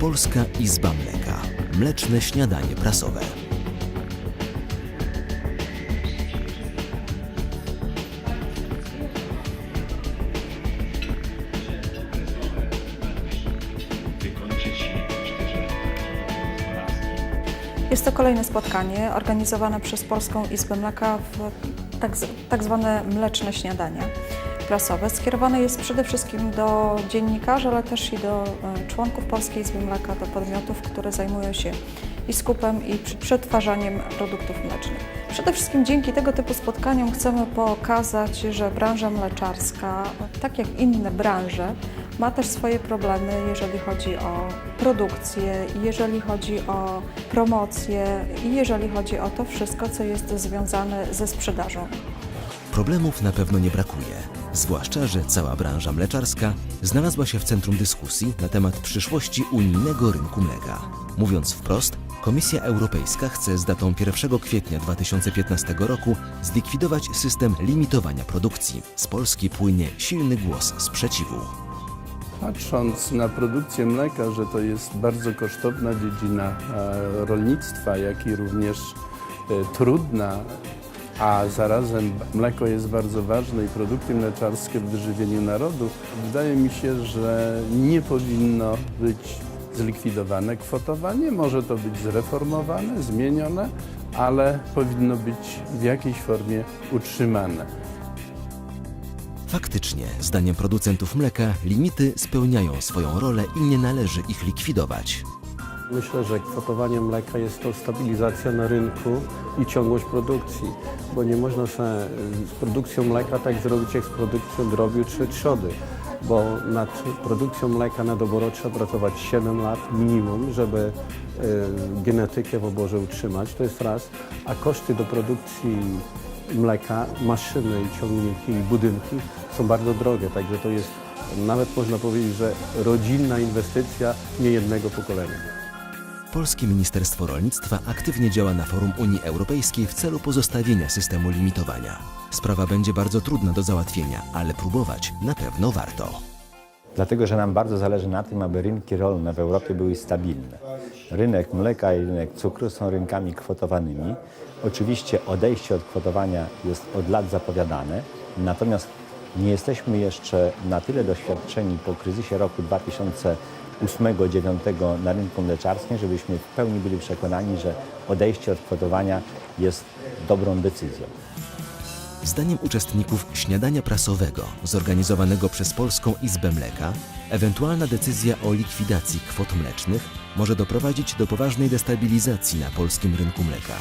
Polska Izba Mleka. Mleczne śniadanie prasowe. Jest to kolejne spotkanie organizowane przez Polską Izbę Mleka w tak, tak zwane mleczne śniadanie prasowe. Skierowane jest przede wszystkim do dziennikarzy, ale też i do e, członków Polskiej Izby Mleka, do podmiotów, które zajmują się i skupem, i przetwarzaniem produktów mlecznych. Przede wszystkim dzięki tego typu spotkaniom chcemy pokazać, że branża mleczarska, tak jak inne branże, ma też swoje problemy, jeżeli chodzi o produkcję, jeżeli chodzi o promocję i jeżeli chodzi o to wszystko, co jest związane ze sprzedażą. Problemów na pewno nie brakuje, zwłaszcza, że cała branża mleczarska znalazła się w centrum dyskusji na temat przyszłości unijnego rynku mleka. Mówiąc wprost, Komisja Europejska chce z datą 1 kwietnia 2015 roku zlikwidować system limitowania produkcji. Z Polski płynie silny głos sprzeciwu. Patrząc na produkcję mleka, że to jest bardzo kosztowna dziedzina rolnictwa, jak i również e, trudna, a zarazem mleko jest bardzo ważne i produkty mleczarskie w wyżywieniu narodu, wydaje mi się, że nie powinno być zlikwidowane kwotowanie. Może to być zreformowane, zmienione, ale powinno być w jakiejś formie utrzymane. Faktycznie, zdaniem producentów mleka, limity spełniają swoją rolę i nie należy ich likwidować. Myślę, że kwotowanie mleka jest to stabilizacja na rynku i ciągłość produkcji, bo nie można sobie z produkcją mleka tak zrobić jak z produkcją drobiu czy trzody, bo nad produkcją mleka na doboro trzeba pracować 7 lat minimum, żeby y, genetykę w oborze utrzymać, to jest raz, a koszty do produkcji mleka, maszyny, i ciągniki i budynki są bardzo drogie, także to jest nawet można powiedzieć, że rodzinna inwestycja niejednego pokolenia. Polskie Ministerstwo Rolnictwa aktywnie działa na forum Unii Europejskiej w celu pozostawienia systemu limitowania. Sprawa będzie bardzo trudna do załatwienia, ale próbować na pewno warto. Dlatego, że nam bardzo zależy na tym, aby rynki rolne w Europie były stabilne. Rynek mleka i rynek cukru są rynkami kwotowanymi. Oczywiście odejście od kwotowania jest od lat zapowiadane, natomiast nie jesteśmy jeszcze na tyle doświadczeni po kryzysie roku 2008-2009 na rynku mleczarskim, żebyśmy w pełni byli przekonani, że odejście od kwotowania jest dobrą decyzją. Zdaniem uczestników śniadania prasowego zorganizowanego przez Polską Izbę Mleka, ewentualna decyzja o likwidacji kwot mlecznych może doprowadzić do poważnej destabilizacji na polskim rynku mleka.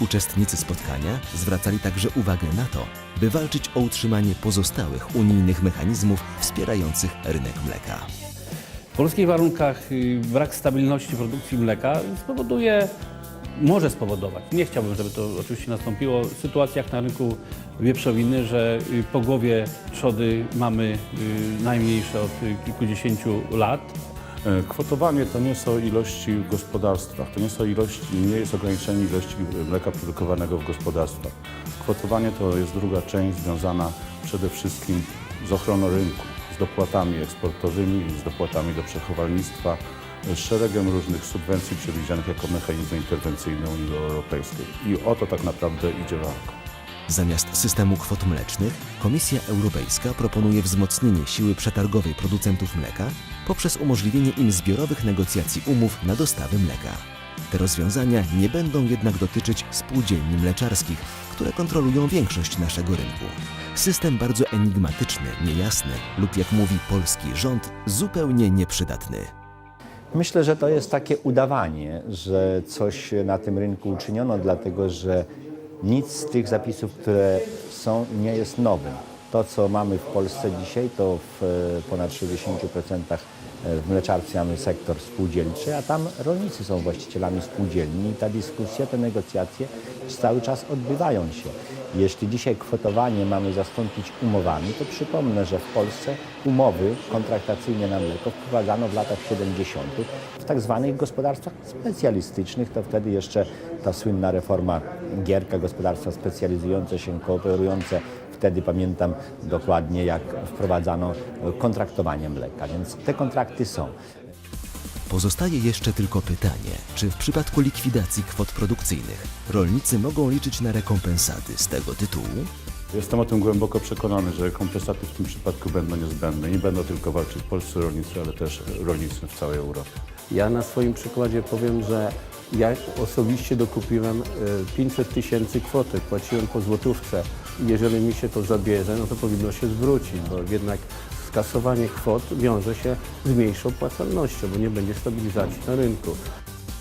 Uczestnicy spotkania zwracali także uwagę na to, by walczyć o utrzymanie pozostałych unijnych mechanizmów wspierających rynek mleka. Polskich warunkach y, brak stabilności produkcji mleka spowoduje, może spowodować, nie chciałbym, żeby to oczywiście nastąpiło, w sytuacjach na rynku wieprzowiny, że y, po głowie trzody mamy y, najmniejsze od kilkudziesięciu lat. E, Kwotowanie to nie są ilości w gospodarstwach, to nie, są ilości, nie jest ograniczenie ilości mleka produkowanego w gospodarstwach. Kwotowanie to jest druga część związana przede wszystkim z ochroną rynku, z dopłatami eksportowymi, z dopłatami do przechowalnictwa, z szeregiem różnych subwencji przewidzianych jako mechanizmy interwencyjne Unii Europejskiej. I o to tak naprawdę idzie walka. Zamiast systemu kwot mlecznych, Komisja Europejska proponuje wzmocnienie siły przetargowej producentów mleka poprzez umożliwienie im zbiorowych negocjacji umów na dostawy mleka. Te rozwiązania nie będą jednak dotyczyć spółdzielni mleczarskich, które kontrolują większość naszego rynku. System bardzo enigmatyczny, niejasny lub jak mówi polski rząd, zupełnie nieprzydatny. Myślę, że to jest takie udawanie, że coś na tym rynku uczyniono, dlatego że nic z tych zapisów, które są, nie jest nowym. To, co mamy w Polsce dzisiaj, to w e, ponad 60% w mleczarstwie mamy sektor spółdzielczy, a tam rolnicy są właścicielami spółdzielni i ta dyskusja, te negocjacje cały czas odbywają się. Jeśli dzisiaj kwotowanie mamy zastąpić umowami, to przypomnę, że w Polsce umowy kontraktacyjne na mleko wprowadzano w latach 70. w tak zwanych gospodarstwach specjalistycznych. To wtedy jeszcze ta słynna reforma Gierka, gospodarstwa specjalizujące się, kooperujące. Wtedy pamiętam dokładnie, jak wprowadzano kontraktowanie mleka, więc te kontrakty są. Pozostaje jeszcze tylko pytanie, czy w przypadku likwidacji kwot produkcyjnych rolnicy mogą liczyć na rekompensaty z tego tytułu? Jestem o tym głęboko przekonany, że kompensaty w tym przypadku będą niezbędne. Nie będą tylko walczyć polscy rolnicy, ale też rolnicy w całej Europie. Ja na swoim przykładzie powiem, że ja osobiście dokupiłem e, 500 tysięcy kwoty, płaciłem po złotówce. Jeżeli mi się to zabierze, no to powinno się zwrócić, bo jednak skasowanie kwot wiąże się z mniejszą płacalnością, bo nie będzie stabilizacji na rynku.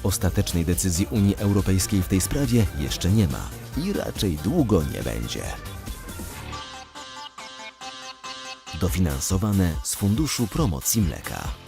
Ostatecznej decyzji Unii Europejskiej w tej sprawie jeszcze nie ma i raczej długo nie będzie. Dofinansowane z Funduszu Promocji Mleka.